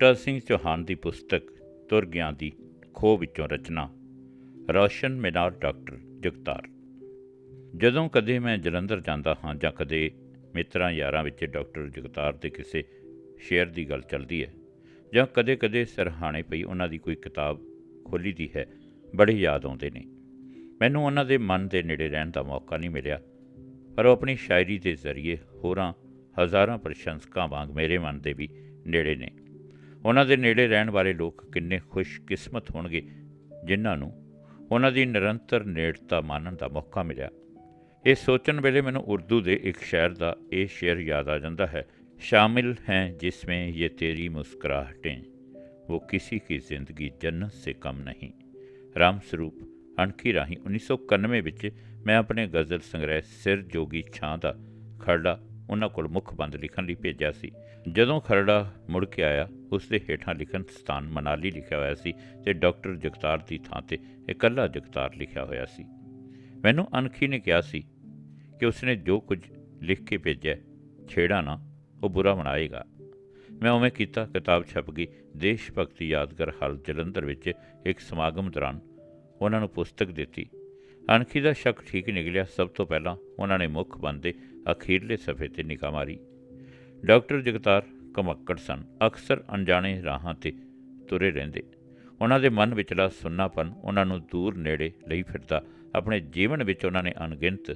ਬੂਟਾ ਸਿੰਘ ਚੌਹਾਨ ਦੀ ਪੁਸਤਕ ਤੁਰ ਗਿਆ ਦੀ ਖੋਹ ਵਿੱਚੋਂ ਰਚਨਾ। ਰੌਸ਼ਨ ਮਿਨਾਰ ਡਾਕਟਰ ਜਗਤਾਰ। ਜਦੋਂ ਕਦੇ ਮੈਂ ਜਲੰਧਰ ਜਾਂਦਾ ਹਾਂ ਜਾਂ ਕਦੇ ਮਿੱਤਰਾਂ ਯਾਰਾਂ ਵਿੱਚ ਡਾਕਟਰ ਜਗਤਾਰ ਦੇ ਕਿਸੇ ਸ਼ੇਅਰ ਦੀ ਗੱਲ ਚੱਲਦੀ ਹੈ ਜਾਂ ਕਦੇ-ਕਦੇ ਸਰਹਾਣੇ ਪਈ ਉਹਨਾਂ ਦੀ ਕੋਈ ਕਿਤਾਬ ਖੋਲੀ ਦੀ ਹੈ, ਬੜੇ ਯਾਦ ਆਉਂਦੇ ਨੇ। ਮੈਨੂੰ ਉਹਨਾਂ ਦੇ ਮਨ ਦੇ ਨੇੜੇ ਰਹਿਣ ਦਾ ਮੌਕਾ ਨਹੀਂ ਮਿਲਿਆ, ਪਰ ਉਹ ਆਪਣੀ ਸ਼ਾਇਰੀ ਦੇ ਜ਼ਰੀਏ ਹੋਰਾਂ ਹਜ਼ਾਰਾਂ ਪ੍ਰਸ਼ੰਸਕਾਂ ਵਾਂਗ ਮੇਰੇ ਮਨ ਦੇ ਵੀ ਨੇੜੇ ਨੇ। ਉਹਨਾਂ ਦੇ ਨੇੜੇ ਰਹਿਣ ਵਾਲੇ ਲੋਕ ਕਿੰਨੇ ਖੁਸ਼ਕਿਸਮਤ ਹੋਣਗੇ, ਜਿਨ੍ਹਾਂ ਨੂੰ ਉਹਨਾਂ ਦੀ ਨਿਰੰਤਰ ਨੇੜਤਾ ਮਾਨਣ ਦਾ ਮੌਕਾ ਮਿਲਿਆ। ਇਹ ਸੋਚਣ ਵੇਲੇ ਮੈਨੂੰ ਉਰਦੂ ਦੇ ਇੱਕ ਸ਼ਾਇਰ ਦਾ ਇਹ ਸ਼ੇਰ ਯਾਦ ਆ ਜਾਂਦਾ ਹੈ, ਸ਼ਾਮਿਲ ਹੈ ਜਿਸ ਵਿੱਚ ਇਹ ਤੇਰੀ ਮੁਸਕਰਾਹਟੇਂ ਉਹ ਕਿਸੇ ਕੀ ਜ਼ਿੰਦਗੀ ਜੰਨਤ ਸੇ ਕਮ ਨਹੀਂ। ਰਾਮ ਸਰੂਪ, ਅਣਖੀ ਰਾਹੀਂ 1991 ਵਿੱਚ ਮੈਂ ਆਪਣੇ ਗਜ਼ਲ ਸੰਗ੍ਰਹਿ ਸਿਰ ਜੋਗੀ ਛਾਂ ਦਾ ਖਰੜਾ ਉਹਨਾਂ ਕੋਲ ਮੁੱਖ ਬੰਦ ਲਿਖਣ ਲਈ ਭੇਜਿਆ ਸੀ। ਜਦੋਂ ਖਰੜਾ ਮੁੜ ਕੇ ਆਇਆ ਉਸ ਦੇ ਹੇਠਾਂ ਲਿਖਣ ਸਥਾਨ ਮਨਾਲੀ ਲਿਖਿਆ ਹੋਇਆ ਸੀ ਤੇ ਡਾਕਟਰ ਜਗਤਾਰ ਦੀ ਥਾਂ ਤੇ ਇਕੱਲਾ ਜਗਤਾਰ ਲਿਖਿਆ ਹੋਇਆ ਸੀ। ਮੈਨੂੰ ਅਣਖੀ ਨੇ ਕਿਹਾ ਸੀ ਕਿ ਉਸਨੇ ਜੋ ਕੁਝ ਲਿਖ ਕੇ ਭੇਜਿਆ, ਛੇੜਾ ਨਾ, ਉਹ ਬੁਰਾ ਬਣਾਏਗਾ ਮੈਂ ਉਵੇਂ ਕੀਤਾ, ਕਿਤਾਬ ਛਪ ਗਈ। ਦੇਸ਼ ਭਗਤੀ ਯਾਦਗਾਰ ਹਾਲ ਜਲੰਧਰ ਵਿੱਚ ਇੱਕ ਸਮਾਗਮ ਦੌਰਾਨ ਉਹਨਾਂ ਨੂੰ ਪੁਸਤਕ ਦਿੱਤੀ। ਅਣਖੀ ਦਾ ਸ਼ੱਕ ਠੀਕ ਨਿਕਲਿਆ। ਸਭ ਤੋਂ ਪਹਿਲਾਂ ਉਹਨਾਂ ਨੇ ਮੁੱਖ ਬੰਦੇ ਅਖੀਰਲੇ ਸਫ਼ੇ ਤੇ ਨਿਗਾਹ ਮਾਰੀ। ਡਾਕਟਰ ਜਗਤਾਰ ਕਮੱਕੜ ਸਨ। ਅਕਸਰ ਅਣਜਾਣੇ ਰਾਹਾਂ ਤੇ ਤੁਰੇ ਰਹਿੰਦੇ। ਉਹਨਾਂ ਦੇ ਮਨ ਵਿਚਲਾ ਸੁੰਨਾਪਨ ਉਹਨਾਂ ਨੂੰ ਦੂਰ ਨੇੜੇ ਲਈ ਫਿਰਦਾ। ਆਪਣੇ ਜੀਵਨ ਵਿੱਚ ਉਹਨਾਂ ਨੇ ਅਣਗਿਣਤ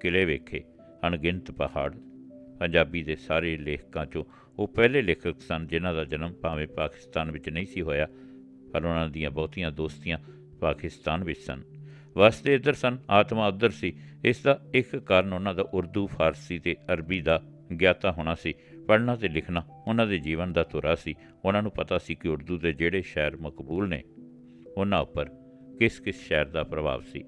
ਕਿਲੇ ਵੇਖੇ, ਅਣਗਿਣਤ ਪਹਾੜ, ਪੰਜਾਬੀ ਦੇ ਸਾਰੇ ਲੇਖਕਾਂ 'ਚੋਂ ਉਹ ਪਹਿਲੇ ਲੇਖਕ ਸਨ ਜਿਨ੍ਹਾਂ ਦਾ ਜਨਮ ਭਾਵੇਂ ਪਾਕਿਸਤਾਨ ਵਿੱਚ ਨਹੀਂ ਸੀ ਹੋਇਆ, ਪਰ ਉਹਨਾਂ ਦੀਆਂ ਬਹੁਤੀਆਂ ਦੋਸਤੀਆਂ ਪਾਕਿਸਤਾਨ ਵਿੱਚ ਸਨ। ਵਸਦੇ ਇੱਧਰ ਸਨ, ਆਤਮਾ ਉੱਧਰ ਸੀ। ਇਸ ਦਾ ਇੱਕ ਕਾਰਨ ਉਹਨਾਂ ਦਾ ਉਰਦੂ, ਫਾਰਸੀ ਤੇ ਅਰਬੀ ਦਾ ਗਿਆਤਾ ਹੋਣਾ ਸੀ, ਪੜ੍ਹਨਾ ਤੇ ਲਿਖਣਾ ਉਹਨਾਂ ਦੇ ਜੀਵਨ ਦਾ ਧੁਰਾ ਸੀ। ਉਹਨਾਂ ਨੂੰ ਪਤਾ ਸੀ ਕਿ ਉਰਦੂ ਦੇ ਜਿਹੜੇ ਸ਼ਾਇਰ ਮਕਬੂਲ ਨੇ, ਉਹਨਾਂ ਉੱਪਰ ਕਿਸ-ਕਿਸ ਸ਼ਾਇਰ ਦਾ ਪ੍ਰਭਾਵ ਸੀ।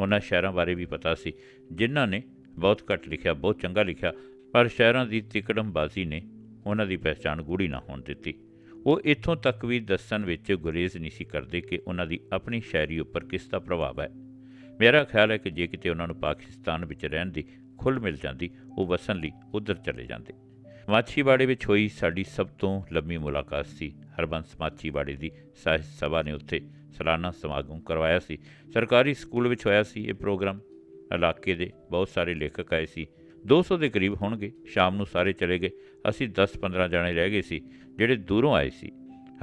ਉਹਨਾਂ ਸ਼ਾਇਰਾਂ ਬਾਰੇ ਵੀ ਪਤਾ ਸੀ, ਜਿਨ੍ਹਾਂ ਨੇ ਬਹੁਤ ਘੱਟ ਲਿਖਿਆ, ਬਹੁਤ ਚੰਗਾ ਲਿਖਿਆ, ਪਰ ਸ਼ਾਇਰਾਂ ਦੀ ਤਿਕੜਮਬਾਜ਼ੀ ਨੇ ਉਹਨਾਂ ਦੀ ਪਹਿਚਾਣ ਗੂੜੀ ਨਾ ਹੋਣ ਦਿੱਤੀ। ਉਹ ਇੱਥੋਂ ਤੱਕ ਵੀ ਦੱਸਣ ਵਿੱਚ ਗੁਰੇਜ਼ ਨਹੀਂ ਸੀ ਕਰਦੇ ਕਿ ਉਹਨਾਂ ਦੀ ਆਪਣੀ ਸ਼ਾਇਰੀ ਉੱਪਰ ਕਿਸ ਦਾ ਪ੍ਰਭਾਵ ਹੈ। ਮੇਰਾ ਖਿਆਲ ਹੈ ਕਿ ਜੇ ਕਿਤੇ ਉਹਨਾਂ ਨੂੰ ਪਾਕਿਸਤਾਨ ਵਿੱਚ ਰਹਿਣ ਦੀ ਖੁੱਲ ਮਿਲ ਜਾਂਦੀ, ਉਹ ਵਸਣ ਲਈ ਉਧਰ ਚਲੇ ਜਾਂਦੇ। ਮਾਛੀਵਾੜੇ ਵਿੱਚ ਹੋਈ ਸਾਡੀ ਸਭ ਤੋਂ ਲੰਮੀ ਮੁਲਾਕਾਤ ਸੀ। ਹਰਬੰਸ ਮਾਛੀਵਾੜੇ ਦੀ ਸਾਹਿਤ ਸਭਾ ਨੇ ਉੱਥੇ ਸਾਲਾਨਾ ਸਮਾਗਮ ਕਰਵਾਇਆ ਸੀ। ਸਰਕਾਰੀ ਸਕੂਲ ਵਿੱਚ ਹੋਇਆ ਸੀ ਇਹ ਪ੍ਰੋਗਰਾਮ। ਇਲਾਕੇ ਦੇ ਬਹੁਤ ਸਾਰੇ ਲੇਖਕ ਆਏ ਸੀ। 200 ਦੇ ਕਰੀਬ ਹੋਣਗੇ। ਸ਼ਾਮ ਨੂੰ ਸਾਰੇ ਚਲੇ ਗਏ। ਅਸੀਂ 10-15 ਜਣੇ ਰਹਿ ਗਏ ਸੀ, ਜਿਹੜੇ ਦੂਰੋਂ ਆਏ ਸੀ।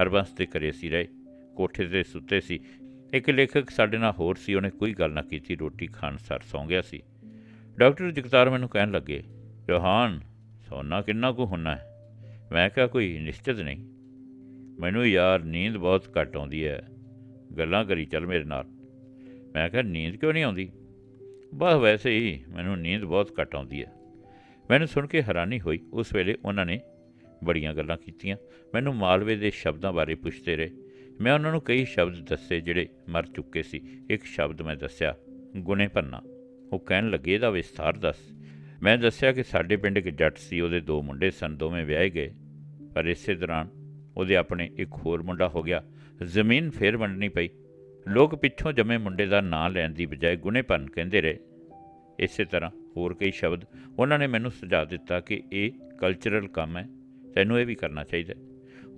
ਹਰਬੰਸ ਦੇ ਘਰੇ ਸੀ ਰਹੇ। ਕੋਠੇ ਤੇ ਸੁੱਤੇ ਸੀ। ਇੱਕ ਲੇਖਕ ਸਾਡੇ ਨਾਲ ਹੋਰ ਸੀ। ਉਹਨੇ ਕੋਈ ਗੱਲ ਨਾ ਕੀਤੀ। ਰੋਟੀ ਖਾਣ ਸਰ ਸੌਂ ਗਿਆ ਸੀ। ਡਾਕਟਰ ਜਗਤਾਰ ਮੈਨੂੰ ਕਹਿਣ ਲੱਗੇ, ਜਹਾਨ, ਸੋਨਾ ਕਿੰਨਾ ਕੁ ਹੁੰਨਾ ਹੈ? ਮੈਂ ਕਿਹਾ, ਕੋਈ ਨਿਸ਼ਚਿਤ ਨਹੀਂ। ਮੈਨੂੰ ਯਾਰ, ਨੀਂਦ ਬਹੁਤ ਘੱਟ ਆਉਂਦੀ ਹੈ। ਗੱਲਾਂ ਕਰੀ ਚੱਲ ਮੇਰੇ ਨਾਲ। ਮੈਂ ਕਿਹਾ, ਨੀਂਦ ਕਿਉਂ ਨਹੀਂ ਆਉਂਦੀ? ਬਸ ਵੈਸੇ ਹੀ ਮੈਨੂੰ ਨੀਂਦ ਬਹੁਤ ਘੱਟ ਆਉਂਦੀ ਹੈ। ਮੈਨੂੰ ਸੁਣ ਕੇ ਹੈਰਾਨੀ ਹੋਈ। ਉਸ ਵੇਲੇ ਉਹਨਾਂ ਨੇ ਬੜੀਆਂ ਗੱਲਾਂ ਕੀਤੀਆਂ। ਮੈਨੂੰ ਮਾਲਵੇ ਦੇ ਸ਼ਬਦਾਂ ਬਾਰੇ ਪੁੱਛਦੇ ਰਹੇ। ਮੈਂ ਉਹਨਾਂ ਨੂੰ ਕਈ ਸ਼ਬਦ ਦੱਸੇ ਜਿਹੜੇ ਮਰ ਚੁੱਕੇ ਸੀ। ਇੱਕ ਸ਼ਬਦ ਮੈਂ ਦੱਸਿਆ ਗੁਨੇ ਭੰਨਾ। ਉਹ ਕਹਿਣ ਲੱਗੇ, ਇਹਦਾ ਵਿਸਥਾਰ ਦੱਸ। ਮੈਂ ਦੱਸਿਆ ਕਿ ਸਾਡੇ ਪਿੰਡ ਇੱਕ ਜੱਟ ਸੀ, ਉਹਦੇ ਦੋ ਮੁੰਡੇ ਸਨ, ਦੋਵੇਂ ਵਿਆਹੇ ਗਏ। ਪਰ ਇਸੇ ਦੌਰਾਨ ਉਹਦੇ ਆਪਣੇ ਇੱਕ ਹੋਰ ਮੁੰਡਾ ਹੋ ਗਿਆ। ਜ਼ਮੀਨ ਫੇਰ ਵੰਡਣੀ ਪਈ। ਲੋਕ ਪਿੱਛੋਂ ਜੰਮੇ ਮੁੰਡੇ ਦਾ ਨਾਂ ਲੈਣ ਦੀ ਬਜਾਏ ਗੁਨੇ ਭੰਨ ਕਹਿੰਦੇ ਰਹੇ। ਇਸੇ ਤਰ੍ਹਾਂ ਹੋਰ ਕਈ ਸ਼ਬਦ ਉਹਨਾਂ ਨੇ ਮੈਨੂੰ ਸੁਝਾਅ ਦਿੱਤਾ ਕਿ ਇਹ ਕਲਚਰਲ ਕੰਮ ਹੈ, ਤੈਨੂੰ ਇਹ ਵੀ ਕਰਨਾ ਚਾਹੀਦਾ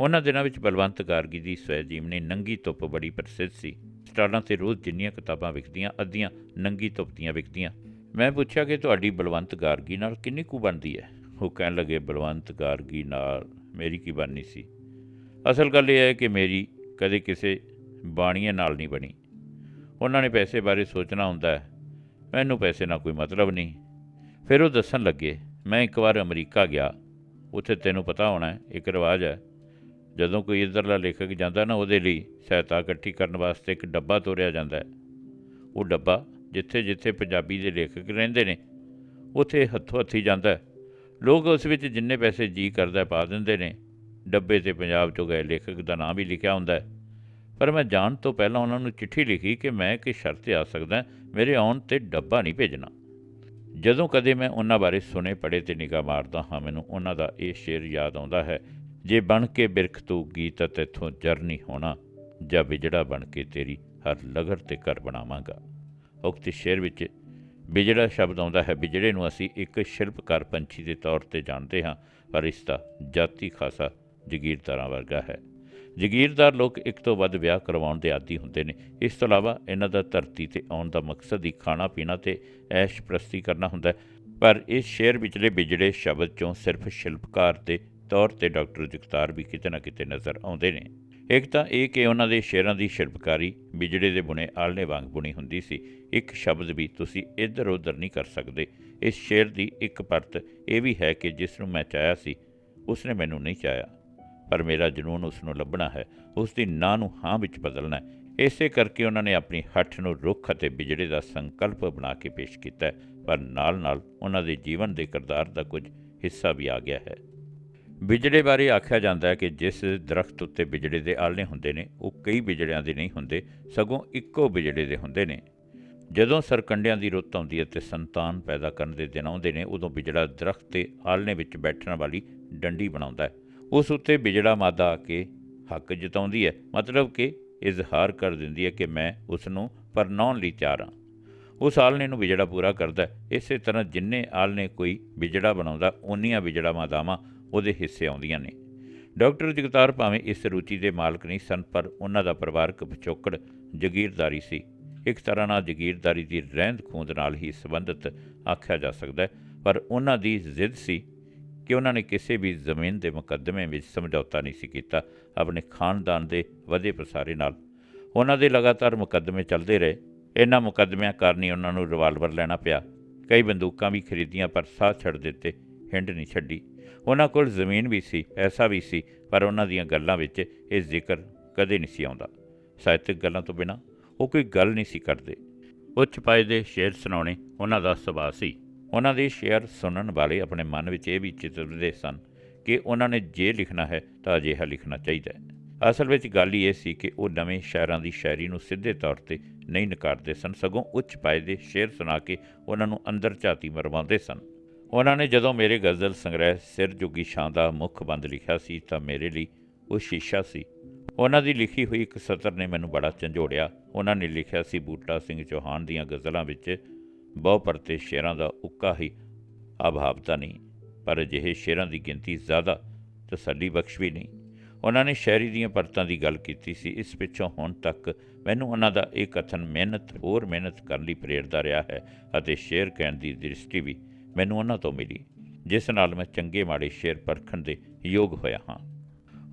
ਉਹਨਾਂ ਦਿਨਾਂ ਵਿੱਚ ਬਲਵੰਤ ਗਾਰਗੀ ਦੀ ਸਵੈ ਜੀਵਨੀ ਨੰਗੀ ਧੁੱਪ ਬੜੀ ਪ੍ਰਸਿੱਧ ਸੀ। ਸਟਾਲਾਂ ਤੇ ਰੋਜ਼ ਜਿੰਨੀਆਂ ਕਿਤਾਬਾਂ ਵਿਕਦੀਆਂ, ਅੱਧੀਆਂ ਨੰਗੀ ਤੁਪਤੀਆਂ ਵਿਕਦੀਆਂ। ਮੈਂ ਪੁੱਛਿਆ ਕਿ ਤੁਹਾਡੀ ਬਲਵੰਤ ਗਾਰਗੀ ਨਾਲ ਕਿੰਨੀ ਕੁ ਬਣਦੀ ਹੈ? ਉਹ ਕਹਿਣ ਲੱਗੇ, ਬਲਵੰਤ ਗਾਰਗੀ ਨਾਲ ਮੇਰੀ ਕੀ ਬਣਨੀ ਸੀ? ਅਸਲ ਗੱਲ ਇਹ ਹੈ ਕਿ ਮੇਰੀ ਕਦੇ ਕਿਸੇ ਬਾਣੀਆਂ ਨਾਲ ਨਹੀਂ ਬਣੀ। ਉਹਨਾਂ ਨੇ ਪੈਸੇ ਬਾਰੇ ਸੋਚਣਾ ਹੁੰਦਾ ਹੈ। ਮੈਨੂੰ ਪੈਸੇ ਨਾਲ ਕੋਈ ਮਤਲਬ ਨਹੀਂ। ਫਿਰ ਉਹ ਦੱਸਣ ਲੱਗੇ, ਮੈਂ ਇੱਕ ਵਾਰ ਅਮਰੀਕਾ ਗਿਆ। ਉੱਥੇ ਤੈਨੂੰ ਪਤਾ ਹੋਣਾ ਇੱਕ ਰਿਵਾਜ ਹੈ। ਜਦੋਂ ਕੋਈ ਇੱਧਰਲਾ ਲੇਖਕ ਜਾਂਦਾ ਨਾ ਉਹਦੇ ਲਈ ਸਹਾਇਤਾ ਇਕੱਠੀ ਕਰਨ ਵਾਸਤੇ ਇੱਕ ਡੱਬਾ ਤੋਰਿਆ ਜਾਂਦਾ ਹੈ। ਉਹ ਡੱਬਾ ਜਿੱਥੇ ਜਿੱਥੇ ਪੰਜਾਬੀ ਦੇ ਲੇਖਕ ਰਹਿੰਦੇ ਨੇ, ਉੱਥੇ ਹੱਥੋਂ ਹੱਥੀ ਜਾਂਦਾ ਲੋਕ ਉਸ ਵਿੱਚ ਜਿੰਨੇ ਪੈਸੇ ਜੀ ਕਰਦਾ ਪਾ ਦਿੰਦੇ ਨੇ। ਡੱਬੇ ਤੇ ਪੰਜਾਬ ਚੋਂ ਗਏ ਲੇਖਕ ਦਾ ਨਾਮ ਵੀ ਲਿਖਿਆ ਹੁੰਦਾ ਹੈ। ਪਰ ਮੈਂ ਜਾਣ ਤੋਂ ਪਹਿਲਾਂ ਉਹਨਾਂ ਨੂੰ ਚਿੱਠੀ ਲਿਖੀ ਕਿ ਮੈਂ ਕਿ ਸ਼ਰਤ ਆ ਸਕਦਾ ਮੇਰੇ ਆਉਣ ਤੇ ਡੱਬਾ ਨਹੀਂ ਭੇਜਣਾ। ਜਦੋਂ ਕਦੇ ਮੈਂ ਉਹਨਾਂ ਬਾਰੇ ਸੁਨੇ ਪੜੇ ਤੇ ਨਿਗਾਹ ਮਾਰਦਾ ਹਾਂ, ਮੈਨੂੰ ਉਹਨਾਂ ਦਾ ਇਹ ਸ਼ੇਰ ਯਾਦ ਆਉਂਦਾ ਹੈ ਜੇ ਬਣ ਕੇ ਬਿਰਖ ਤੂੰ ਗੀਤ ਤੇਥੋਂ ਜਰ ਨਹੀਂ ਹੋਣਾ, ਜਾਂ ਵਿਜੜਾ ਬਣ ਕੇ ਤੇਰੀ ਹਰ ਲਗਰ ਤੇ ਘਰ ਬਣਾਵਾਂਗਾ। ਉਕਤ ਸ਼ੇਰ ਵਿੱਚ ਬਿਜੜਾ ਸ਼ਬਦ ਆਉਂਦਾ ਹੈ, ਬਿਜੜੇ ਨੂੰ ਅਸੀਂ ਇੱਕ ਸ਼ਿਲਪਕਾਰ ਪੰਛੀ ਦੇ ਤੌਰ ਤੇ ਜਾਣਦੇ ਹਾਂ, ਪਰ ਇਸ ਦਾ ਜਾਤੀ ਖਾਸਾ ਜਗੀਰਦਾਰਾਂ ਵਰਗਾ ਹੈ। ਜਗੀਰਦਾਰ ਲੋਕ ਇੱਕ ਤੋਂ ਵੱਧ ਵਿਆਹ ਕਰਵਾਉਣ ਦੇ ਆਦੀ ਹੁੰਦੇ ਨੇ। ਇਸ ਤੋਂ ਇਲਾਵਾ ਇਹਨਾਂ ਦਾ ਧਰਤੀ ਤੇ ਆਉਣ ਦਾ ਮਕਸਦ ਹੀ ਖਾਣਾ ਪੀਣਾ ਤੇ ਐਸ਼ ਪ੍ਰਸਤੀ ਕਰਨਾ ਹੁੰਦਾ ਪਰ ਇਸ ਸ਼ੇਰ ਵਿਚਲੇ ਵਿਜੜੇ ਸ਼ਬਦ ਚੋਂ ਸਿਰਫ ਸ਼ਿਲਪਕਾਰ ਦੇ ਤੌਰ ਤੇ ਡਾਕਟਰ ਜਗਤਾਰ ਵੀ ਕਿਤੇ ਨਾ ਕਿਤੇ ਨਜ਼ਰ ਆਉਂਦੇ ਨੇ। ਇੱਕ ਤਾਂ ਇਹ ਕਿ ਉਹਨਾਂ ਦੇ ਸ਼ੇਰਾਂ ਦੀ ਸ਼ਿਲਪਕਾਰੀ ਬਿਜੜੇ ਦੇ ਬੁਣੇ ਆਲਣੇ ਵਾਂਗ ਬੁਣੀ ਹੁੰਦੀ ਸੀ। ਇੱਕ ਸ਼ਬਦ ਵੀ ਤੁਸੀਂ ਇੱਧਰ ਉੱਧਰ ਨਹੀਂ ਕਰ ਸਕਦੇ। ਇਸ ਸ਼ੇਰ ਦੀ ਇੱਕ ਪਰਤ ਇਹ ਵੀ ਹੈ ਕਿ ਜਿਸ ਨੂੰ ਮੈਂ ਚਾਹਿਆ ਸੀ, ਉਸਨੇ ਮੈਨੂੰ ਨਹੀਂ ਚਾਹਿਆ। ਪਰ ਮੇਰਾ ਜਨੂਨ ਉਸ ਨੂੰ ਲੱਭਣਾ ਹੈ। ਉਸ ਦੀ ਨਾਂ ਨੂੰ ਹਾਂ ਵਿੱਚ ਬਦਲਣਾ ਹੈ। ਇਸੇ ਕਰਕੇ ਉਹਨਾਂ ਨੇ ਆਪਣੀ ਹੱਠ ਨੂੰ ਰੁੱਖ ਅਤੇ ਬਿਜੜੇ ਦਾ ਸੰਕਲਪ ਬਣਾ ਕੇ ਪੇਸ਼ ਕੀਤਾ ਪਰ ਨਾਲ-ਨਾਲ ਉਹਨਾਂ ਦੇ ਜੀਵਨ ਦੇ ਕਿਰਦਾਰ ਦਾ ਕੁਝ ਹਿੱਸਾ ਵੀ ਆ ਗਿਆ ਹੈ। ਬਿਜੜੇ ਬਾਰੇ ਆਖਿਆ ਜਾਂਦਾ ਹੈ ਕਿ ਜਿਸ ਦਰਖਤ ਉੱਤੇ ਬਿਜੜੇ ਦੇ ਆਲਣੇ ਹੁੰਦੇ ਨੇ, ਉਹ ਕਈ ਬਿਜੜਿਆਂ ਦੇ ਨਹੀਂ ਹੁੰਦੇ, ਸਗੋਂ ਇੱਕੋ ਬਿਜੜੇ ਦੇ ਹੁੰਦੇ ਨੇ। ਜਦੋਂ ਸਰਕੰਡਿਆਂ ਦੀ ਰੁੱਤ ਆਉਂਦੀ ਹੈ ਤੇ ਸੰਤਾਨ ਪੈਦਾ ਕਰਨ ਦੇ ਦਿਨ ਆਉਂਦੇ ਨੇ, ਉਦੋਂ ਬਿਜੜਾ ਦਰਖਤ ਤੇ ਆਲਣੇ ਵਿੱਚ ਬੈਠਣ ਵਾਲੀ ਡੰਡੀ ਬਣਾਉਂਦਾ ਹੈ। ਉਸ ਉੱਤੇ ਬਿਜੜਾ ਮਾਦਾ ਆ ਕੇ ਹੱਕ ਜਤਾਉਂਦੀ ਹੈ, ਮਤਲਬ ਕਿ ਇਜ਼ਹਾਰ ਕਰ ਦਿੰਦੀ ਹੈ ਕਿ ਮੈਂ ਉਸ ਨੂੰ ਪਰਨਾਉਣ ਲਈ ਤਿਆਰ ਹਾਂ। ਉਸ ਆਲਣੇ ਨੂੰ ਬਿਜੜਾ ਪੂਰਾ ਕਰਦਾ ਇਸੇ ਤਰ੍ਹਾਂ ਜਿੰਨੇ ਆਲਣੇ ਕੋਈ ਬਿਜੜਾ ਬਣਾਉਂਦਾ ਉਨੀਆਂ ਬਿਜੜਾ ਮਾਦਾਵਾਂ ਉਹਦੇ ਹਿੱਸੇ ਆਉਂਦੀਆਂ ਨੇ। ਡਾਕਟਰ ਜਗਤਾਰ ਭਾਵੇਂ ਇਸ ਰੁਚੀ ਦੇ ਮਾਲਕ ਨਹੀਂ ਸਨ, ਪਰ ਉਹਨਾਂ ਦਾ ਪਰਿਵਾਰਕ ਪਿਛੋਕੜ ਜਗੀਰਦਾਰੀ ਸੀ। ਇੱਕ ਤਰ੍ਹਾਂ ਨਾਲ ਜਗੀਰਦਾਰੀ ਦੀ ਰਹਿੰਦ ਖੂੰਦ ਨਾਲ ਹੀ ਸੰਬੰਧਿਤ ਆਖਿਆ ਜਾ ਸਕਦਾ ਹੈ, ਪਰ ਉਹਨਾਂ ਦੀ ਜ਼ਿੱਦ ਸੀ ਕਿ ਉਹਨਾਂ ਨੇ ਕਿਸੇ ਵੀ ਜ਼ਮੀਨ ਦੇ ਮੁਕੱਦਮੇ ਵਿੱਚ ਸਮਝੌਤਾ ਨਹੀਂ ਸੀ ਕੀਤਾ, ਆਪਣੇ ਖਾਨਦਾਨ ਦੇ ਵਧੇ ਪ੍ਰਸਾਰੇ ਨਾਲ। ਉਹਨਾਂ ਦੇ ਲਗਾਤਾਰ ਮੁਕੱਦਮੇ ਚੱਲਦੇ ਰਹੇ। ਇਹਨਾਂ ਮੁਕੱਦਮਿਆਂ ਕਾਰਨ ਹੀ ਉਹਨਾਂ ਨੂੰ ਰਿਵਾਲਵਰ ਲੈਣਾ ਪਿਆ। ਕਈ ਬੰਦੂਕਾਂ ਵੀ ਖਰੀਦੀਆਂ, ਪਰ ਸਾਹ ਛੱਡ ਦਿੱਤੇ, ਹਿੰਡ ਨਹੀਂ ਛੱਡੀ। ਉਹਨਾਂ ਕੋਲ ਜ਼ਮੀਨ ਵੀ ਸੀ ਐਸਾ ਵੀ ਸੀ, ਪਰ ਉਹਨਾਂ ਦੀਆਂ ਗੱਲਾਂ ਵਿੱਚ ਇਹ ਜ਼ਿਕਰ ਕਦੇ ਨਹੀਂ ਸੀ ਆਉਂਦਾ। ਸਾਹਿਤਕ ਗੱਲਾਂ ਤੋਂ ਬਿਨਾ ਉਹ ਕੋਈ ਗੱਲ ਨਹੀਂ ਸੀ ਕਰਦੇ। ਉੱਚ ਪਾਏ ਦੇ ਸ਼ੇਰ ਸੁਣਾਉਣੇ ਉਹਨਾਂ ਦਾ ਸੁਭਾਅ ਸੀ। ਉਹਨਾਂ ਦੇ ਸ਼ੇਰ ਸੁਣਨ ਵਾਲੇ ਆਪਣੇ ਮਨ ਵਿੱਚ ਇਹ ਵੀ ਚਿਤਰਦੇ ਸਨ ਕਿ ਉਹਨਾਂ ਨੇ ਜੇ ਲਿਖਣਾ ਹੈ ਤਾਂ ਅਜਿਹਾ ਲਿਖਣਾ ਚਾਹੀਦਾ ਹੈ। ਅਸਲ ਵਿੱਚ ਗੱਲ ਹੀ ਇਹ ਸੀ ਕਿ ਉਹ ਨਵੇਂ ਸ਼ਾਇਰਾਂ ਦੀ ਸ਼ਾਇਰੀ ਨੂੰ ਸਿੱਧੇ ਤੌਰ ਤੇ ਨਹੀਂ ਨਕਾਰਦੇ ਸਨ, ਸਗੋਂ ਉੱਚ ਪਾਏ ਦੇ ਸ਼ੇਰ ਸੁਣਾ ਕੇ ਉਹਨਾਂ ਨੂੰ ਅੰਦਰ ਝਾਤੀ ਮਰਵਾਉਂਦੇ ਸਨ। ਉਹਨਾਂ ਨੇ ਜਦੋਂ ਮੇਰੇ ਗਜ਼ਲ ਸੰਗ੍ਰਹਿ ਸਿਰ ਜੁਗੀ ਸ਼ਾਂ ਦਾ ਮੁੱਖ ਬੰਦ ਲਿਖਿਆ ਸੀ ਤਾਂ ਮੇਰੇ ਲਈ ਉਹ ਸ਼ੀਸ਼ਾ ਸੀ। ਉਹਨਾਂ ਦੀ ਲਿਖੀ ਹੋਈ ਇੱਕ ਸਤਰ ਨੇ ਮੈਨੂੰ ਬੜਾ ਝੰਜੋੜਿਆ। ਉਹਨਾਂ ਨੇ ਲਿਖਿਆ ਸੀ, ਬੂਟਾ ਸਿੰਘ ਚੌਹਾਨ ਦੀਆਂ ਗਜ਼ਲਾਂ ਵਿੱਚ ਬਹੁ ਪਰਤੇ ਸ਼ੇਰਾਂ ਦਾ ਉੱਕਾ ਹੀ ਅਭਾਵ ਤਾਂ ਨਹੀਂ, ਪਰ ਅਜਿਹੇ ਸ਼ੇਰਾਂ ਦੀ ਗਿਣਤੀ ਜ਼ਿਆਦਾ ਤਸੱਲੀ ਬਖਸ਼ ਵੀ ਨਹੀਂ। ਉਹਨਾਂ ਨੇ ਸ਼ਾਇਰੀ ਦੀਆਂ ਪਰਤਾਂ ਦੀ ਗੱਲ ਕੀਤੀ ਸੀ। ਇਸ ਪਿੱਛੋਂ ਹੁਣ ਤੱਕ ਮੈਨੂੰ ਉਹਨਾਂ ਦਾ ਇਹ ਕਥਨ ਮਿਹਨਤ, ਹੋਰ ਮਿਹਨਤ ਕਰਨ ਲਈ ਪ੍ਰੇਰਦਾ ਰਿਹਾ ਹੈ ਅਤੇ ਸ਼ੇਰ ਕਹਿਣ ਦੀ ਦ੍ਰਿਸ਼ਟੀ ਵੀ ਮੈਨੂੰ ਉਹਨਾਂ ਤੋਂ ਮਿਲੀ, ਜਿਸ ਨਾਲ ਮੈਂ ਚੰਗੇ ਮਾੜੇ ਸ਼ੇਰ ਪਰਖਣ ਦੇ ਯੋਗ ਹੋਇਆ ਹਾਂ।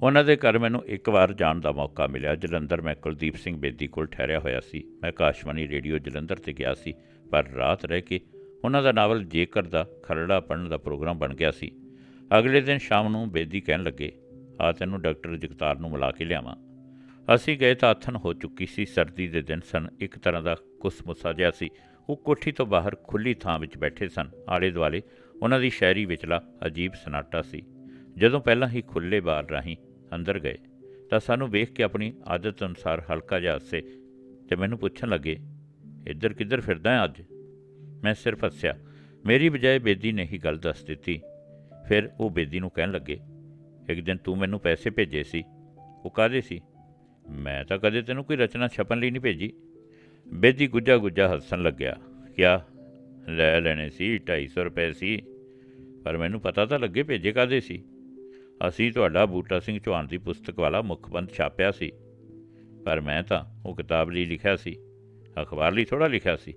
ਉਹਨਾਂ ਦੇ ਘਰ ਮੈਨੂੰ ਇੱਕ ਵਾਰ ਜਾਣ ਦਾ ਮੌਕਾ ਮਿਲਿਆ, ਜਲੰਧਰ ਮੈਂ ਕੁਲਦੀਪ ਸਿੰਘ ਬੇਦੀ ਕੋਲ ਠਹਿਰਿਆ ਹੋਇਆ ਸੀ। ਮੈਂ ਆਕਾਸ਼ਵਾਣੀ ਰੇਡੀਓ ਜਲੰਧਰ ਤੇ ਗਿਆ ਸੀ, ਪਰ ਰਾਤ ਰਹਿ ਕੇ ਉਹਨਾਂ ਦਾ ਨਾਵਲ ਜੇਕਰ ਦਾ ਖਰੜਾ ਪੜਨ ਦਾ ਪ੍ਰੋਗਰਾਮ ਬਣ ਗਿਆ ਸੀ। ਅਗਲੇ ਦਿਨ ਸ਼ਾਮ ਨੂੰ ਬੇਦੀ ਕਹਿਣ ਲੱਗੇ, ਆ ਤੈਨੂੰ ਡਾਕਟਰ ਜਗਤਾਰ ਨੂੰ ਮਿਲਾ ਕੇ ਲਿਆਵਾਂ। ਅਸੀਂ ਗਏ ਤਾਂ ਆਥਨ ਹੋ ਚੁੱਕੀ ਸੀ, ਸਰਦੀ ਦੇ ਦਿਨ ਸਨ, ਇੱਕ ਤਰ੍ਹਾਂ ਦਾ ਕੁਸਮੁਸਾ ਜਿਹਾ ਸੀ। ਉਹ ਕੋਠੀ ਤੋਂ ਬਾਹਰ ਖੁੱਲੀ ਥਾਂ ਵਿੱਚ ਬੈਠੇ ਸਨ। ਆਲੇ ਦੁਆਲੇ ਉਹਨਾਂ ਦੀ ਸ਼ਾਇਰੀ ਵਿਚਲਾ ਅਜੀਬ ਸਨਾਟਾ ਸੀ। ਜਦੋਂ ਪਹਿਲਾਂ ਹੀ ਖੁੱਲੇ ਬਾਰ ਰਾਹੀਂ ਅੰਦਰ ਗਏ, ਤਾਂ ਸਾਨੂੰ ਵੇਖ ਕੇ ਆਪਣੀ ਆਦਤ ਅਨੁਸਾਰ ਹਲਕਾ ਜਿਹਾ ਹੱਸੇ ਤੇ ਮੈਨੂੰ ਪੁੱਛਣ ਲੱਗੇ, ਇੱਧਰ ਕਿੱਧਰ ਫਿਰਦਾ ਹੈ ਅੱਜ? ਮੈਂ ਸਿਰਫ ਹੱਸਿਆ। ਮੇਰੀ ਬਜਾਏ ਬੇਦੀ ਨੇ ਹੀ ਗੱਲ ਦੱਸ ਦਿੱਤੀ। ਫਿਰ ਉਹ ਬੇਦੀ ਨੂੰ ਕਹਿਣ ਲੱਗੇ, ਇੱਕ ਦਿਨ ਤੂੰ ਮੈਨੂੰ ਪੈਸੇ ਭੇਜੇ ਸੀ। ਉਹ ਕਾਹਦੇ ਸੀ? ਮੈਂ ਤਾਂ ਕਦੇ ਤੈਨੂੰ ਕੋਈ ਰਚਨਾ ਛਪਣ ਲਈ ਨਹੀਂ ਭੇਜੀ। ਬੇਦੀ ਗੁੱਜਾ ਗੁੱਜਾ ਹੱਸਣ ਲੱਗਿਆ। ਕਿਆ? ਲੈ ਲੈਣੇ ਸੀ 250 ਰੁਪਏ ਸੀ। ਪਰ ਮੈਨੂੰ ਪਤਾ ਤਾਂ ਲੱਗੇ ਭੇਜੇ ਕਾਹਦੇ ਸੀ? ਅਸੀਂ ਤੁਹਾਡਾ ਬੂਟਾ ਸਿੰਘ ਚੌਹਾਨ ਦੀ ਪੁਸਤਕ ਵਾਲਾ ਮੁਖਬੰਦ ਛਾਪਿਆ ਸੀ। ਪਰ ਮੈਂ ਤਾਂ ਉਹ ਕਿਤਾਬ ਲਈ ਲਿਖਿਆ ਸੀ। ਅਖਬਾਰ ਲਈ ਥੋੜਾ ਲਿਖਿਆ ਸੀ।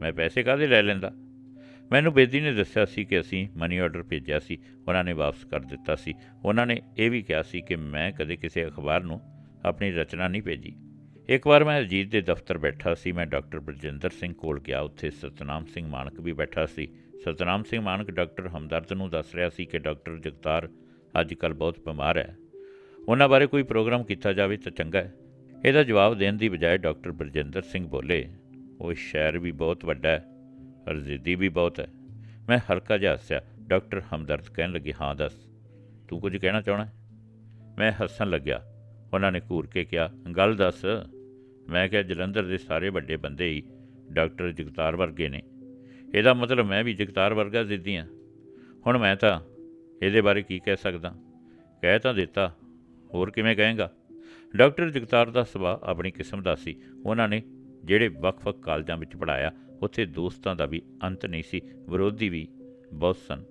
ਮੈਂ ਪੈਸੇ ਕਾਹਦੇ ਲੈ ਲੈਂਦਾ? ਮੈਨੂੰ ਬੇਦੀ ਨੇ ਦੱਸਿਆ ਸੀ ਕਿ ਅਸੀਂ ਮਨੀ ਆਰਡਰ ਭੇਜਿਆ ਸੀ। ਉਹਨਾਂ ਨੇ ਵਾਪਸ ਕਰ ਦਿੱਤਾ ਸੀ। ਉਹਨਾਂ ਨੇ ਇਹ ਵੀ ਕਿਹਾ ਸੀ ਕਿ ਮੈਂ ਕਦੇ ਕਿਸੇ ਅਖਬਾਰ ਨੂੰ ਆਪਣੀ ਰਚਨਾ ਨਹੀਂ ਭੇਜੀ। ਇੱਕ ਵਾਰ ਮੈਂ ਅਜੀਤ ਦੇ ਦਫ਼ਤਰ ਬੈਠਾ ਸੀ, ਮੈਂ ਡਾਕਟਰ ਬਰਜਿੰਦਰ ਸਿੰਘ ਕੋਲ ਗਿਆ, ਉੱਥੇ ਸਤਨਾਮ ਸਿੰਘ ਮਾਨਕ ਵੀ ਬੈਠਾ ਸੀ। ਸਤਨਾਮ ਸਿੰਘ ਮਾਨਕ ਡਾਕਟਰ ਹਮਦਰਦ ਨੂੰ ਦੱਸ ਰਿਹਾ ਸੀ ਕਿ ਡਾਕਟਰ ਜਗਤਾਰ ਅੱਜ ਕੱਲ੍ਹ ਬਹੁਤ ਬਿਮਾਰ ਹੈ। ਉਹਨਾਂ ਬਾਰੇ ਕੋਈ ਪ੍ਰੋਗਰਾਮ ਕੀਤਾ ਜਾਵੇ ਤਾਂ ਚੰਗਾ ਹੈ। ਇਹਦਾ ਜਵਾਬ ਦੇਣ ਦੀ ਬਜਾਏ ਡਾਕਟਰ ਬਰਜਿੰਦਰ ਸਿੰਘ ਬੋਲੇ, ਉਹ ਸ਼ਹਿਰ ਵੀ ਬਹੁਤ ਵੱਡਾ ਹੈ ਔਰ ਵੀ ਬਹੁਤ ਹੈ। ਮੈਂ ਹਲਕਾ ਜਿਹਾ ਹੱਸਿਆ, ਡਾਕਟਰ ਹਮਦਰਦ ਕਹਿਣ ਲੱਗੇ, ਹਾਂ ਦੱਸ, ਤੂੰ ਕੁਝ ਕਹਿਣਾ ਚਾਹਣਾ ਮੈਂ ਹੱਸਣ ਲੱਗਿਆ। ਉਹਨਾਂ ਨੇ ਘੂਰ ਕੇ ਕਿਹਾ, ਗੱਲ ਦੱਸ। ਮੈਂ ਕਿਹਾ, ਜਲੰਧਰ ਦੇ ਸਾਰੇ ਵੱਡੇ ਬੰਦੇ ਹੀ ਡਾਕਟਰ ਜਗਤਾਰ ਵਰਗੇ ਨੇ। ਇਹਦਾ ਮਤਲਬ ਮੈਂ ਵੀ ਜਗਤਾਰ ਵਰਗਾ ਜ਼ਿੱਦੀ ਹਾਂ ਹੁਣ ਮੈਂ ਤਾਂ ਇਹਦੇ ਬਾਰੇ ਕੀ ਕਹਿ ਸਕਦਾ? ਕਹਿ ਤਾਂ ਦਿੱਤਾ। ਹੋਰ ਕਿਵੇਂ ਕਹੇਗਾ? ਡਾਕਟਰ ਜਗਤਾਰ ਦਾ ਸੁਭਾਅ ਆਪਣੀ ਕਿਸਮ ਦਾ ਸੀ। ਉਹਨਾਂ ਨੇ ਜਿਹੜੇ ਵੱਖ-ਵੱਖ ਕਾਲਜਾਂ ਵਿੱਚ ਪੜਾਇਆ ਉੱਥੇ ਦੋਸਤਾਂ ਦਾ ਵੀ ਅੰਤ ਨਹੀਂ ਸੀ, ਵਿਰੋਧੀ ਵੀ ਬਹੁਤ ਸਨ।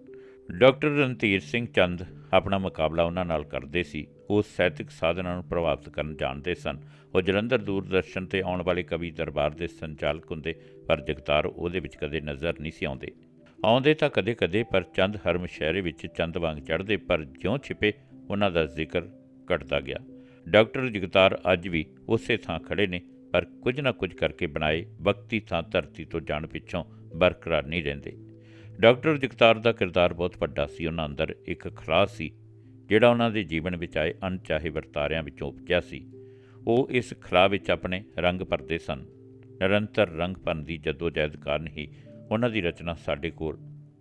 ਡਾਕਟਰ ਰਣਧੀਰ ਸਿੰਘ ਚੰਦ ਆਪਣਾ ਮੁਕਾਬਲਾ ਉਹਨਾਂ ਨਾਲ ਕਰਦੇ ਸੀ। ਉਹ ਸਾਹਿਤਕ ਸਾਧਨਾਂ ਨੂੰ ਪ੍ਰਭਾਵਿਤ ਕਰਨ ਜਾਣਦੇ ਸਨ। ਉਹ ਜਲੰਧਰ ਦੂਰਦਰਸ਼ਨ ਤੇ ਆਉਣ ਵਾਲੇ ਕਵੀ ਦਰਬਾਰ ਦੇ ਸੰਚਾਲਕ ਹੁੰਦੇ, ਪਰ ਜਗਤਾਰ ਉਹਦੇ ਵਿੱਚ ਕਦੇ ਨਜ਼ਰ ਨਹੀਂ ਸੀ ਆਉਂਦੇ। ਆਉਂਦੇ ਤਾਂ ਕਦੇ-ਕਦੇ, ਪਰ ਚੰਦ ਹਰ ਮੁਸ਼ਾਇਰੇ ਵਿੱਚ ਚੰਦ ਵਾਂਗ ਚੜ੍ਹਦੇ, ਪਰ ਜਿਉਂ ਛਿਪੇ ਉਹਨਾਂ ਦਾ ਜ਼ਿਕਰ ਘਟਦਾ ਗਿਆ। ਡਾਕਟਰ ਜਗਤਾਰ ਅੱਜ ਵੀ ਉਸੇ ਥਾਂ ਖੜੇ ਨੇ, ਪਰ ਕੁਝ ਨਾ ਕੁਝ ਕਰਕੇ ਬਣਾਏ ਵਕਤੀ ਥਾਂ ਧਰਤੀ ਤੋਂ ਜਾਣ ਪਿੱਛੋਂ ਬਰਕਰਾਰ ਨਹੀਂ ਰਹਿੰਦੇ। ਡਾਕਟਰ ਜਗਤਾਰ ਦਾ ਕਿਰਦਾਰ ਬਹੁਤ ਵੱਡਾ ਸੀ, ਉਹਨਾਂ ਅੰਦਰ ਇੱਕ ਖਲਾਸ ਸੀ ਜਿਹੜਾ ਉਹਨਾਂ ਦੇ ਜੀਵਨ ਵਿੱਚ ਆਏ ਅਣਚਾਹੇ ਵਰਤਾਰਿਆਂ ਵਿੱਚੋਂ ਉਪਜਿਆ ਸੀ, ਉਹ ਇਸ ਖਲਾ ਵਿੱਚ ਆਪਣੇ ਰੰਗ ਭਰਦੇ ਸਨ। ਨਿਰੰਤਰ ਰੰਗ ਭਰਨ ਦੀ ਜਦੋਜਹਿਦ ਕਾਰਨ ਹੀ ਉਹਨਾਂ ਦੀ ਰਚਨਾ ਸਾਡੇ ਕੋਲ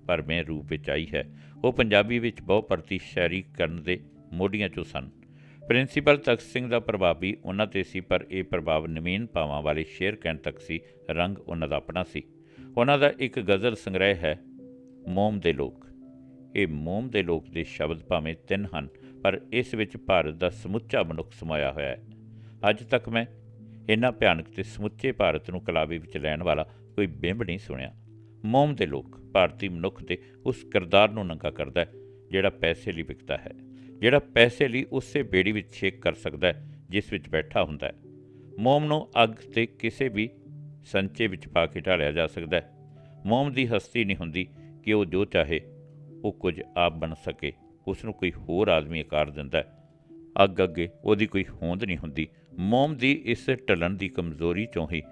ਭਰਵੇਂ ਰੂਪ ਵਿੱਚ ਆਈ ਹੈ। ਉਹ ਪੰਜਾਬੀ ਵਿੱਚ ਬਹੁ ਪ੍ਰਤੀ ਸ਼ਾਇਰੀ ਕਰਨ ਦੇ ਮੋਢੀਆਂ ਚੋਂ ਸਨ। ਪ੍ਰਿੰਸੀਪਲ ਤਖਤ ਸਿੰਘ ਦਾ ਪ੍ਰਭਾਵ ਵੀ ਉਹਨਾਂ ਤੇ ਸੀ, ਪਰ ਇਹ ਪ੍ਰਭਾਵ ਨਵੀਨ ਭਾਵਾਂ ਵਾਲੇ ਸ਼ੇਰ ਕਹਿਣ ਤੱਕ ਸੀ, ਰੰਗ ਉਹਨਾਂ ਦਾ ਆਪਣਾ ਸੀ। ਉਹਨਾਂ ਦਾ ਇੱਕ ਗਜ਼ਲ ਸੰਗ੍ਰਹਿ ਹੈ, ਮੋਮ ਦੇ ਲੋਕ। ਇਹ ਮੋਮ ਦੇ ਲੋਕ ਦੇ ਸ਼ਬਦ ਭਾਵੇਂ ਤਿੰਨ ਹਨ, ਪਰ ਇਸ ਵਿੱਚ ਭਾਰਤ ਦਾ ਸਮੁੱਚਾ ਮਨੁੱਖ ਸਮਾਇਆ ਹੋਇਆ ਹੈ। ਅੱਜ ਤੱਕ ਮੈਂ ਇੰਨਾ ਭਿਆਨਕ ਤੇ ਸਮੁੱਚੇ ਭਾਰਤ ਨੂੰ ਕਲਾਵੇ ਵਿੱਚ ਲੈਣ ਵਾਲਾ ਕੋਈ ਬਿੰਬ ਨਹੀਂ ਸੁਣਿਆ। ਮੋਮ ਦੇ ਲੋਕ ਭਾਰਤੀ ਮਨੁੱਖ ਦੇ ਉਸ ਕਿਰਦਾਰ ਨੂੰ ਨੰਗਾ ਕਰਦਾ ਹੈ, ਜਿਹੜਾ ਪੈਸੇ ਲਈ ਵਿਕਦਾ ਹੈ, ਜਿਹੜਾ ਪੈਸੇ ਲਈ ਉਸੇ ਬੇੜੀ ਵਿੱਚ ਛੇਕ ਕਰ ਸਕਦਾ ਹੈ, ਜਿਸ ਵਿੱਚ ਬੈਠਾ ਹੁੰਦਾ ਹੈ। ਮੋਮ ਨੂੰ ਅੱਗ ਤੇ ਕਿਸੇ ਵੀ ਸੰਚੇ ਵਿੱਚ ਪਾ ਕੇ ਢਾਲਿਆ ਜਾ ਸਕਦਾ ਹੈ। ਮੋਮ ਦੀ ਹਸਤੀ ਨਹੀਂ ਹੁੰਦੀ ਕਿ ਉਹ ਜੋ ਚਾਹੇ ਉਹ ਕੁਝ ਆਪ ਬਣ ਸਕੇ। ਉਸ ਨੂੰ ਕੋਈ ਹੋਰ ਆਦਮੀ ਆਕਾਰ ਦਿੰਦਾ ਅੱਗ ਅੱਗੇ ਉਹਦੀ ਕੋਈ ਹੋਂਦ ਨਹੀਂ ਹੁੰਦੀ। ਮੋਮ ਦੀ ਇਸ ਢਲਣ ਦੀ ਕਮਜ਼ੋਰੀ ਚੋਂ ਹੀ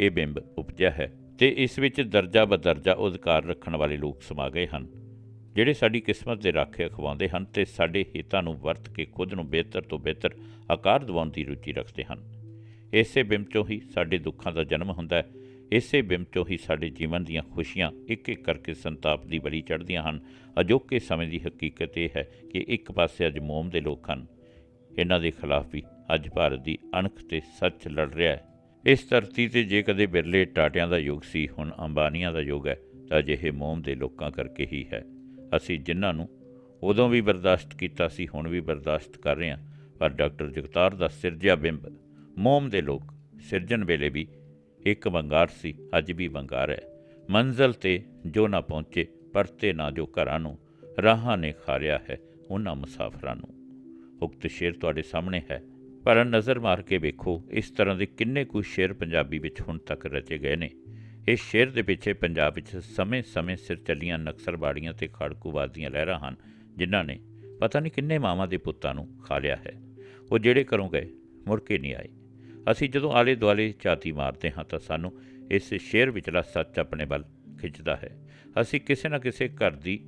ਇਹ ਬਿੰਬ ਉਪਜਿਆ ਹੈ ਤੇ ਇਸ ਵਿੱਚ ਦਰਜਾ ਬਦਰਜਾ ਅਧਿਕਾਰ ਰੱਖਣ ਵਾਲੇ ਲੋਕ ਸਮਾ ਗਏ ਹਨ। ਜਿਹੜੇ ਸਾਡੀ ਕਿਸਮਤ ਦੇ ਰਾਖੇ ਅਖਵਾਉਂਦੇ ਹਨ ਤੇ ਸਾਡੇ ਹਿੱਤਾਂ ਨੂੰ ਵਰਤ ਕੇ ਖੁਦ ਨੂੰ ਬਿਹਤਰ ਤੋਂ ਬਿਹਤਰ ਆਕਾਰ ਦਿਵਾਉਣ ਦੀ ਰੁਚੀ ਰੱਖਦੇ ਹਨ। ਇਸੇ ਬਿੰਬ ਚੋਂ ਹੀ ਸਾਡੇ ਦੁੱਖਾਂ ਦਾ ਜਨਮ ਹੁੰਦਾ ਹੈ। ਇਸੇ ਬਿੰਬ ਚੋਂ ਹੀ ਸਾਡੇ ਜੀਵਨ ਦੀਆਂ ਖੁਸ਼ੀਆਂ ਇੱਕ ਇੱਕ ਕਰਕੇ ਸੰਤਾਪ ਦੀ ਬਲੀ ਚੜ੍ਹਦੀਆਂ ਹਨ। ਅਜੋਕੇ ਸਮੇਂ ਦੀ ਹਕੀਕਤ ਇਹ ਹੈ ਕਿ ਇੱਕ ਪਾਸੇ ਅੱਜ ਮੋਮ ਦੇ ਲੋਕ ਹਨ। ਇਹਨਾਂ ਦੇ ਖਿਲਾਫ ਵੀ ਅੱਜ ਭਾਰਤ ਦੀ ਅਣਖ ਤੇ ਸੱਚ ਲੜ ਰਿਹਾ ਹੈ। ਇਸ ਧਰਤੀ ਤੇ ਜੇ ਕਦੇ ਬਿਰਲੇ ਟਾਟਿਆਂ ਦਾ ਯੁੱਗ ਸੀ, ਹੁਣ ਅੰਬਾਨੀਆਂ ਦਾ ਯੁੱਗ ਹੈ, ਤਾਂ ਅਜਿਹੇ ਮੋਮ ਦੇ ਲੋਕਾਂ ਕਰਕੇ ਹੀ ਹੈ। ਅਸੀਂ ਜਿਨ੍ਹਾਂ ਨੂੰ ਉਦੋਂ ਵੀ ਬਰਦਾਸ਼ਤ ਕੀਤਾ ਸੀ, ਹੁਣ ਵੀ ਬਰਦਾਸ਼ਤ ਕਰ ਰਹੇ ਹਾਂ। ਪਰ ਡਾਕਟਰ ਜਗਤਾਰ ਦਾ ਸਿਰਜਿਆ ਬਿੰਬ, ਮੋਮ ਦੇ ਲੋਕ ਸਿਰਜਣ ਵੇਲੇ ਵੀ ਇੱਕ ਵੰਗਾਰ ਸੀ, ਅੱਜ ਵੀ ਵੰਗਾਰ ਹੈ। ਮੰਜ਼ਲ ਤੇ ਜੋ ਨਾ ਪਹੁੰਚੇ, ਪਰਤੇ ਨਾ ਜੋ ਘਰਾਂ ਨੂੰ, ਰਾਹਾਂ ਨੇ ਖਾਰਿਆ ਹੈ ਉਹਨਾਂ ਮੁਸਾਫਰਾਂ ਨੂੰ। ਉਕਤ ਸ਼ੇਰ ਤੁਹਾਡੇ ਸਾਹਮਣੇ ਹੈ। ਪਰ ਨਜ਼ਰ ਮਾਰ ਕੇ ਵੇਖੋ, ਇਸ ਤਰ੍ਹਾਂ ਦੇ ਕਿੰਨੇ ਕੁ ਸ਼ੇਰ ਪੰਜਾਬੀ ਵਿੱਚ ਹੁਣ ਤੱਕ ਰਚੇ ਗਏ ਨੇ। ਇਸ ਸ਼ੇਰ ਦੇ ਪਿੱਛੇ ਪੰਜਾਬ ਵਿੱਚ ਸਮੇਂ-ਸਮੇਂ ਸਿਰ ਚੱਲੀਆਂ ਨਕਸਰਬਾੜੀਆਂ ਤੇ ਖੜਕੂਵਾਦੀਆਂ ਲਹਿਰਾਂ ਹਨ, ਜਿਨ੍ਹਾਂ ਨੇ ਪਤਾ ਨਹੀਂ ਕਿੰਨੇ ਮਾਵਾਂ ਦੇ ਪੁੱਤਾਂ ਨੂੰ ਖਾ ਲਿਆ ਹੈ। ਉਹ ਜਿਹੜੇ ਘਰੋਂ ਗਏ, ਮੁੜ ਕੇ ਨਹੀਂ ਆਏ। ਅਸੀਂ ਜਦੋਂ ਆਲੇ ਦੁਆਲੇ ਝਾਤੀ ਮਾਰਦੇ ਹਾਂ ਤਾਂ ਸਾਨੂੰ ਇਸ ਸ਼ੇਰ ਵਿਚਲਾ ਸੱਚ ਆਪਣੇ ਵੱਲ ਖਿੱਚਦਾ ਹੈ। ਅਸੀਂ ਕਿਸੇ ਨਾ ਕਿਸੇ ਘਰ ਦੀ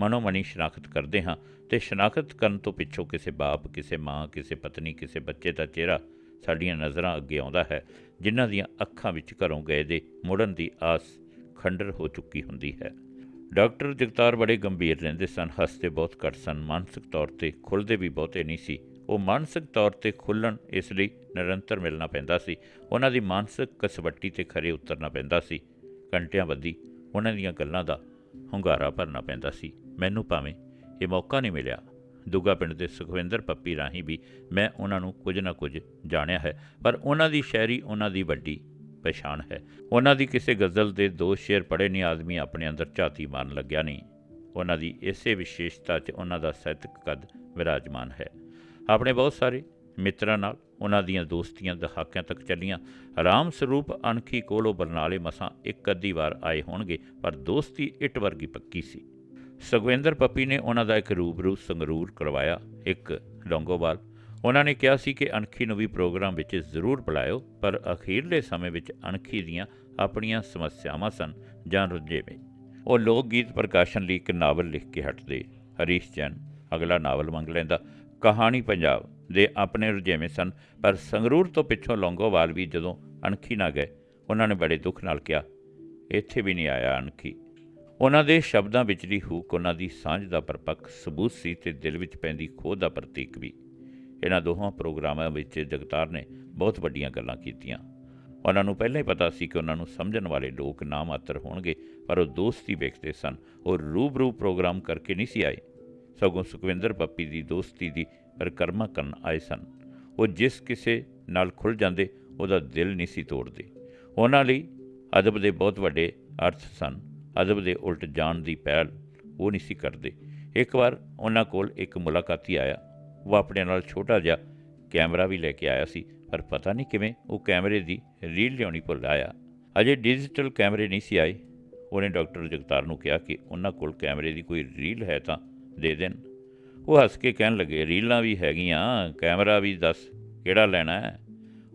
ਮਨੋਮਣੀ ਸ਼ਨਾਖਤ ਕਰਦੇ ਹਾਂ ਤੇ ਸ਼ਨਾਖਤ ਕਰਨ ਤੋਂ ਪਿੱਛੋਂ ਕਿਸੇ ਬਾਪ, ਕਿਸੇ ਮਾਂ, ਕਿਸੇ ਪਤਨੀ, ਕਿਸੇ ਬੱਚੇ ਦਾ ਚਿਹਰਾ ਸਾਡੀਆਂ ਨਜ਼ਰਾਂ ਅੱਗੇ ਆਉਂਦਾ ਹੈ, ਜਿਨ੍ਹਾਂ ਦੀਆਂ ਅੱਖਾਂ ਵਿੱਚ ਘਰੋਂ ਗਏ ਦੇ ਮੁੜਨ ਦੀ ਆਸ ਖੰਡਰ ਹੋ ਚੁੱਕੀ ਹੁੰਦੀ ਹੈ। ਡਾਕਟਰ ਜਗਤਾਰ ਬੜੇ ਗੰਭੀਰ ਰਹਿੰਦੇ ਸਨ, ਹੱਸਦੇ ਬਹੁਤ ਘੱਟ ਸਨ, ਮਾਨਸਿਕ ਤੌਰ ਤੇ ਖੁੱਲਦੇ ਵੀ ਬਹੁਤੇ ਨਹੀਂ ਸੀ। ਉਹ ਮਾਨਸਿਕ ਤੌਰ ਤੇ ਖੁੱਲਣ ਇਸ ਲਈ ਨਿਰੰਤਰ ਮਿਲਣਾ ਪੈਂਦਾ ਸੀ। ਉਹਨਾਂ ਦੀ ਮਾਨਸਿਕ ਕਸਵੱਟੀ ਤੇ ਖਰੇ ਉਤਰਨਾ ਪੈਂਦਾ ਸੀ। ਘੰਟਿਆਂ ਬੱਧੀ ਉਹਨਾਂ ਦੀਆਂ ਗੱਲਾਂ ਦਾ ਹੁੰਗਾਰਾ ਭਰਨਾ ਪੈਂਦਾ ਸੀ। ਮੈਨੂੰ ਭਾਵੇਂ ਇਹ ਮੌਕਾ ਨਹੀਂ ਮਿਲਿਆ। ਦੁੱਗਾ ਪਿੰਡ ਦੇ ਸੁਖਵਿੰਦਰ ਪੱਪੀ ਰਾਹੀਂ ਵੀ ਮੈਂ ਉਹਨਾਂ ਨੂੰ ਕੁਝ ਨਾ ਕੁਝ ਜਾਣਿਆ ਹੈ, ਪਰ ਉਹਨਾਂ ਦੀ ਸ਼ਾਇਰੀ ਉਹਨਾਂ ਦੀ ਵੱਡੀ ਪਛਾਣ ਹੈ। ਉਹਨਾਂ ਦੀ ਕਿਸੇ ਗਜ਼ਲ ਦੇ ਦੋ ਸ਼ੇਰ ਪੜ੍ਹੇ ਨਹੀਂ, ਆਦਮੀ ਆਪਣੇ ਅੰਦਰ ਝਾਤੀ ਮਾਰਨ ਲੱਗਿਆ ਨਹੀਂ। ਉਹਨਾਂ ਦੀ ਇਸੇ ਵਿਸ਼ੇਸ਼ਤਾ 'ਚ ਉਹਨਾਂ ਦਾ ਸਾਹਿਤਕ ਕਦ ਵਿਰਾਜਮਾਨ ਹੈ। ਆਪਣੇ ਬਹੁਤ ਸਾਰੇ ਮਿੱਤਰਾਂ ਨਾਲ, ਉਹਨਾਂ ਦੀਆਂ ਦੋਸਤੀਆਂ, ਦਹਾਕਿਆਂ ਤੱਕ ਚੱਲੀਆਂ। ਰਾਮ ਸਰੂਪ ਅਣਖੀ ਕੋਲੋਂ ਬਰਨਾਲੇ ਮਸਾਂ ਇੱਕ ਅੱਧੀ ਵਾਰ ਆਏ ਹੋਣਗੇ, ਪਰ ਦੋਸਤੀ ਇੱਟ ਵਰਗੀ ਪੱਕੀ ਸੀ। ਸੁਖਵਿੰਦਰ ਪੱਪੀ ਨੇ ਉਹਨਾਂ ਦਾ ਇੱਕ ਰੂਬਰੂ ਸੰਗਰੂਰ ਕਰਵਾਇਆ, ਇੱਕ ਲੌਂਗੋਵਾਲ। ਉਹਨਾਂ ਨੇ ਕਿਹਾ ਸੀ ਕਿ ਅਣਖੀ ਨੂੰ ਵੀ ਪ੍ਰੋਗਰਾਮ ਵਿੱਚ ਜ਼ਰੂਰ ਬੁਲਾਇਓ, ਪਰ ਅਖੀਰਲੇ ਸਮੇਂ ਵਿੱਚ ਅਣਖੀ ਦੀਆਂ ਆਪਣੀਆਂ ਸਮੱਸਿਆਵਾਂ ਸਨ, ਜਾਂ ਰੁਝੇਵੇਂ। ਉਹ ਲੋਕ ਗੀਤ ਪ੍ਰਕਾਸ਼ਨ ਲਈ ਇੱਕ ਨਾਵਲ ਲਿਖ ਕੇ ਹਟਦੇ। ਹਰੀਸ਼ ਜੈਨ ਅਗਲਾ ਨਾਵਲ ਮੰਗ ਲੈਂਦਾ ਕਹਾਣੀ ਪੰਜਾਬ ਦੇ ਆਪਣੇ ਰੁਝੇਵੇਂ ਸਨ, ਪਰ ਸੰਗਰੂਰ ਤੋਂ ਪਿੱਛੋਂ ਲੌਂਗੋਵਾਲ ਵੀ ਜਦੋਂ ਅਣਖੀ ਨਾ ਗਏ, ਉਹਨਾਂ ਨੇ ਬੜੇ ਦੁੱਖ ਨਾਲ ਕਿਹਾ, ਇੱਥੇ ਵੀ ਨਹੀਂ ਆਇਆ ਅਣਖੀ। ਉਹਨਾਂ ਦੇ ਸ਼ਬਦਾਂ ਵਿਚਲੀ ਹੂਕ ਉਹਨਾਂ ਦੀ ਸਾਂਝ ਦਾ ਪਰਪੱਕ ਸਬੂਤ ਸੀ ਤੇ ਦਿਲ ਵਿੱਚ ਪੈਂਦੀ ਖੋਹ ਦਾ ਪ੍ਰਤੀਕ ਵੀ। ਇਹਨਾਂ ਦੋਹਾਂ ਪ੍ਰੋਗਰਾਮਾਂ ਵਿੱਚ ਜਗਤਾਰ ਨੇ ਬਹੁਤ ਵੱਡੀਆਂ ਗੱਲਾਂ ਕੀਤੀਆਂ। ਉਹਨਾਂ ਨੂੰ ਪਹਿਲਾਂ ਹੀ ਪਤਾ ਸੀ ਕਿ ਉਹਨਾਂ ਨੂੰ ਸਮਝਣ ਵਾਲੇ ਲੋਕ ਨਾ ਮਾਤਰ ਹੋਣਗੇ, ਪਰ ਉਹ ਦੋਸਤੀ ਵੇਖਦੇ ਸਨ। ਉਹ ਰੂਬਰੂ ਪ੍ਰੋਗਰਾਮ ਕਰਕੇ ਨਹੀਂ ਸੀ ਆਏ। ਸਗੋਂ ਸੁਖਵਿੰਦਰ ਪੱਪੀ ਦੀ ਦੋਸਤੀ ਦੀ ਪਰਿਕਰਮਾ ਕਰਨ ਆਏ ਸਨ। ਉਹ ਜਿਸ ਕਿਸੇ ਨਾਲ ਖੁੱਲ ਜਾਂਦੇ, ਉਹਦਾ ਦਿਲ ਨਹੀਂ ਸੀ ਤੋੜਦੇ। ਉਹਨਾਂ ਲਈ ਅਦਬ ਦੇ ਬਹੁਤ ਵੱਡੇ ਅਰਥ ਸਨ। ਅਦਬ ਦੇ ਉਲਟ ਜਾਣ ਦੀ ਪਹਿਲ ਉਹ ਨਹੀਂ ਸੀ ਕਰਦੇ। ਇੱਕ ਵਾਰ ਉਹਨਾਂ ਕੋਲ ਇੱਕ ਮੁਲਾਕਾਤੀ ਆਇਆ। ਉਹ ਆਪਣੇ ਨਾਲ ਛੋਟਾ ਜਿਹਾ ਕੈਮਰਾ ਵੀ ਲੈ ਕੇ ਆਇਆ ਸੀ, ਪਰ ਪਤਾ ਨਹੀਂ ਕਿਵੇਂ ਉਹ ਕੈਮਰੇ ਦੀ ਰੀਲ ਲਿਆਉਣੀ ਭੁੱਲ ਆਇਆ। ਅਜੇ ਡਿਜੀਟਲ ਕੈਮਰੇ ਨਹੀਂ ਸੀ ਆਏ। ਉਹਨੇ ਡਾਕਟਰ ਜਗਤਾਰ ਨੂੰ ਕਿਹਾ ਕਿ ਉਹਨਾਂ ਕੋਲ ਕੈਮਰੇ ਦੀ ਕੋਈ ਰੀਲ ਹੈ ਤਾਂ ਦੇ ਦੇਣ। ਉਹ ਹੱਸ ਕੇ ਕਹਿਣ ਲੱਗੇ, ਰੀਲਾਂ ਵੀ ਹੈਗੀਆਂ, ਕੈਮਰਾ ਵੀ ਦੱਸ, ਕਿਹੜਾ ਲੈਣਾ ਹੈ?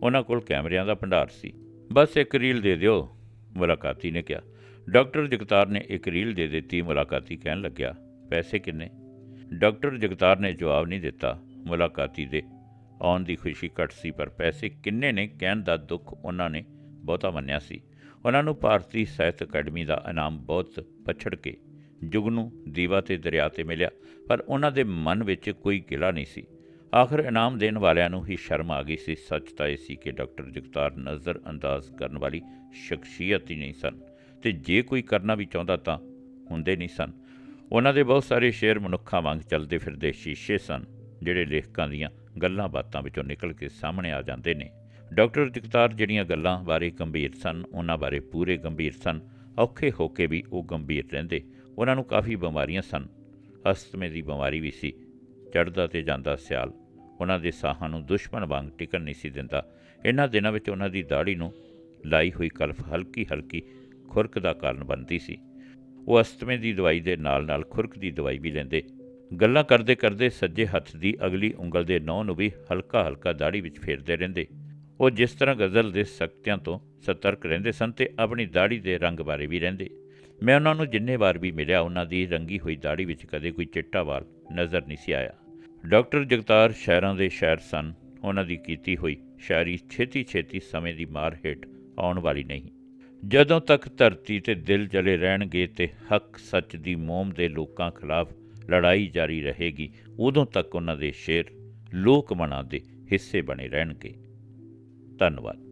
ਉਹਨਾਂ ਕੋਲ ਕੈਮਰਿਆਂ ਦਾ ਭੰਡਾਰ ਸੀ। ਬਸ ਇੱਕ ਰੀਲ ਦੇ ਦਿਓ, ਮੁਲਾਕਾਤੀ ਨੇ ਕਿਹਾ। ਡਾਕਟਰ ਜਗਤਾਰ ਨੇ ਇੱਕ ਰੀਲ ਦੇ ਦਿੱਤੀ, ਮੁਲਾਕਾਤੀ ਕਹਿਣ ਲੱਗਿਆ। ਪੈਸੇ ਕਿੰਨੇ? ਡਾਕਟਰ ਜਗਤਾਰ ਨੇ ਜਵਾਬ ਨਹੀਂ ਦਿੱਤਾ, ਮੁਲਾਕਾਤੀ ਦੇ ਆਉਣ ਦੀ ਖੁਸ਼ੀ ਘੱਟ ਸੀ, ਪਰ ਪੈਸੇ ਕਿੰਨੇ ਨੇ ਕਹਿਣ ਦਾ ਦੁੱਖ ਉਹਨਾਂ ਨੇ ਬਹੁਤਾ ਮੰਨਿਆ ਸੀ। ਉਹਨਾਂ ਨੂੰ ਭਾਰਤੀ ਸਾਹਿਤ ਅਕੈਡਮੀ ਦਾ ਇਨਾਮ ਬਹੁਤ ਪਛੜ ਕੇ ਜੁਗਨੂ ਦੀਵਾ ਤੇ ਦਰਿਆ ਤੇ ਮਿਲਿਆ, ਪਰ ਉਹਨਾਂ ਦੇ ਮਨ ਵਿੱਚ ਕੋਈ ਗਿਲਾ ਨਹੀਂ ਸੀ। ਆਖਰ ਇਨਾਮ ਦੇਣ ਵਾਲਿਆਂ ਨੂੰ ਹੀ ਸ਼ਰਮ ਆ ਗਈ ਸੀ। ਸੱਚ ਤਾਂ ਇਹ ਸੀ ਕਿ ਡਾਕਟਰ ਜਗਤਾਰ ਨਜ਼ਰ ਅੰਦਾਜ਼ ਕਰਨ ਵਾਲੀ ਸ਼ਖਸੀਅਤ ਹੀ ਨਹੀਂ ਸਨ ਤੇ ਜੇ ਕੋਈ ਕਰਨਾ ਵੀ ਚਾਹੁੰਦਾ ਤਾਂ ਹੁੰਦੇ ਨਹੀਂ ਸਨ। ਉਹਨਾਂ ਦੇ ਬਹੁਤ ਸਾਰੇ ਸ਼ੇਰ ਮਨੁੱਖਾਂ ਵਾਂਗ ਚੱਲਦੇ ਫਿਰਦੇ ਸ਼ੀਸ਼ੇ ਸਨ, ਜਿਹੜੇ ਲੇਖਕਾਂ ਦੀਆਂ ਗੱਲਾਂ ਬਾਤਾਂ ਵਿੱਚੋਂ ਨਿਕਲ ਕੇ ਸਾਹਮਣੇ ਆ ਜਾਂਦੇ ਨੇ। ਡਾਕਟਰ ਜਗਤਾਰ ਜਿਹੜੀਆਂ ਗੱਲਾਂ ਬਾਰੇ ਗੰਭੀਰ ਸਨ, ਉਹਨਾਂ ਬਾਰੇ ਪੂਰੇ ਗੰਭੀਰ ਸਨ। ਔਖੇ ਹੋ ਕੇ ਵੀ ਉਹ ਗੰਭੀਰ ਰਹਿੰਦੇ। ਉਹਨਾਂ ਨੂੰ ਕਾਫੀ ਬਿਮਾਰੀਆਂ ਸਨ। ਅਸਤਮੇ ਦੀ ਬਿਮਾਰੀ ਵੀ ਸੀ। ਚੜ੍ਹਦਾ ਤੇ ਜਾਂਦਾ ਸਿਆਲ ਉਹਨਾਂ ਦੇ ਸਾਹਾਂ ਨੂੰ ਦੁਸ਼ਮਣ ਵਾਂਗ ਟਿਕਣ ਨਹੀਂ ਸੀ ਦਿੰਦਾ। ਇਹਨਾਂ ਦਿਨਾਂ ਵਿੱਚ ਉਹਨਾਂ ਦੀ ਦਾੜੀ ਨੂੰ ਲਾਈ ਹੋਈ ਕਲਫ ਹਲਕੀ ਹਲਕੀ ਖੁਰਕ ਦਾ ਕਾਰਨ ਬਣਦੀ ਸੀ। ਉਹ ਅਸਤਮੇ ਦੀ ਦਵਾਈ ਦੇ ਨਾਲ-ਨਾਲ ਖੁਰਕ ਦੀ ਦਵਾਈ ਵੀ ਲੈਂਦੇ। ਗੱਲਾਂ ਕਰਦੇ ਕਰਦੇ ਸੱਜੇ ਹੱਥ ਦੀ ਅਗਲੀ ਉਂਗਲ ਦੇ ਨੌਂ ਨੂੰ ਵੀ ਹਲਕਾ-ਹਲਕਾ ਦਾੜੀ ਵਿੱਚ ਫੇਰਦੇ ਰਹਿੰਦੇ। ਉਹ ਜਿਸ ਤਰ੍ਹਾਂ ਗਜ਼ਲ ਦੇ ਸਖਤਿਆਂ ਤੋਂ ਸਤਰਕ ਰਹਿੰਦੇ ਸਨ ਤੇ ਆਪਣੀ ਦਾੜੀ ਦੇ ਰੰਗ ਬਾਰੇ ਵੀ ਰਹਿੰਦੇ। ਮੈਂ ਉਹਨਾਂ ਨੂੰ ਜਿੰਨੇ ਵਾਰ ਵੀ ਮਿਲਿਆ, ਉਹਨਾਂ ਦੀ ਰੰਗੀ ਹੋਈ ਦਾੜੀ ਵਿੱਚ ਕਦੇ ਕੋਈ ਚਿੱਟਾ ਵਾਲ ਨਜ਼ਰ ਨਹੀਂ ਸੀ ਆਇਆ। ਡਾਕਟਰ ਜਗਤਾਰ ਸ਼ਹਿਰਾਂ ਦੇ ਸ਼ਾਇਰ ਸਨ। ਉਹਨਾਂ ਦੀ ਕੀਤੀ ਹੋਈ ਸ਼ਾਇਰੀ ਛੇਤੀ ਛੇਤੀ ਸਮੇਂ ਦੀ ਮਾਰ ਹੇਠ ਆਉਣ ਵਾਲੀ ਨਹੀਂ। ਜਦੋਂ ਤੱਕ ਧਰਤੀ ਤੇ ਦਿਲ ਜਲੇ ਰਹਿਣਗੇ ਤੇ ਹੱਕ ਸੱਚ ਦੀ ਮੋਮ ਦੇ ਲੋਕਾਂ ਖਿਲਾਫ ਲੜਾਈ ਜਾਰੀ ਰਹੇਗੀ, ਉਦੋਂ ਤੱਕ ਉਹਨਾਂ ਦੇ ਸ਼ੇਰ ਲੋਕ ਮਨਾਂ ਦੇ ਹਿੱਸੇ ਬਣੇ ਰਹਿਣਗੇ। ਧੰਨਵਾਦ।